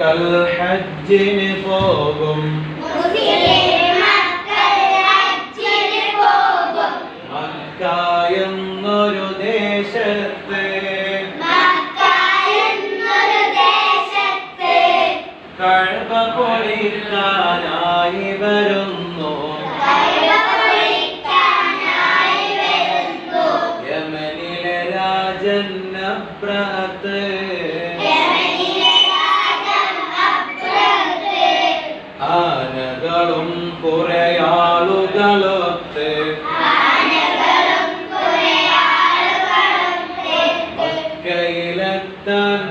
മക്കൾ ഹജ്ജിന് പോകും. മക്ക എന്നൊരു ദേശത്ത്. കഴവ പൊളിക്കാനായി വരുന്നു. യമനിലെ രാജന്നബ്രഹത്ത് ആനകളും കുറെ ആളുകളൊത്ത് മക്കയിലെത്താൻ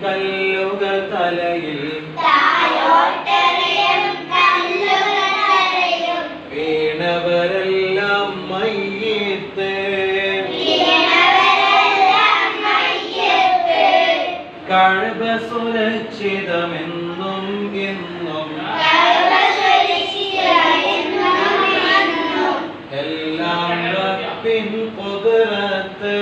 കല്ലുകൾ തലയിൽ വീണവരെല്ലാം മയ്യത്ത് കഴിവ സുരക്ഷിതമെന്നും എന്നും എല്ലാം പിൻ പുതിരത്ത്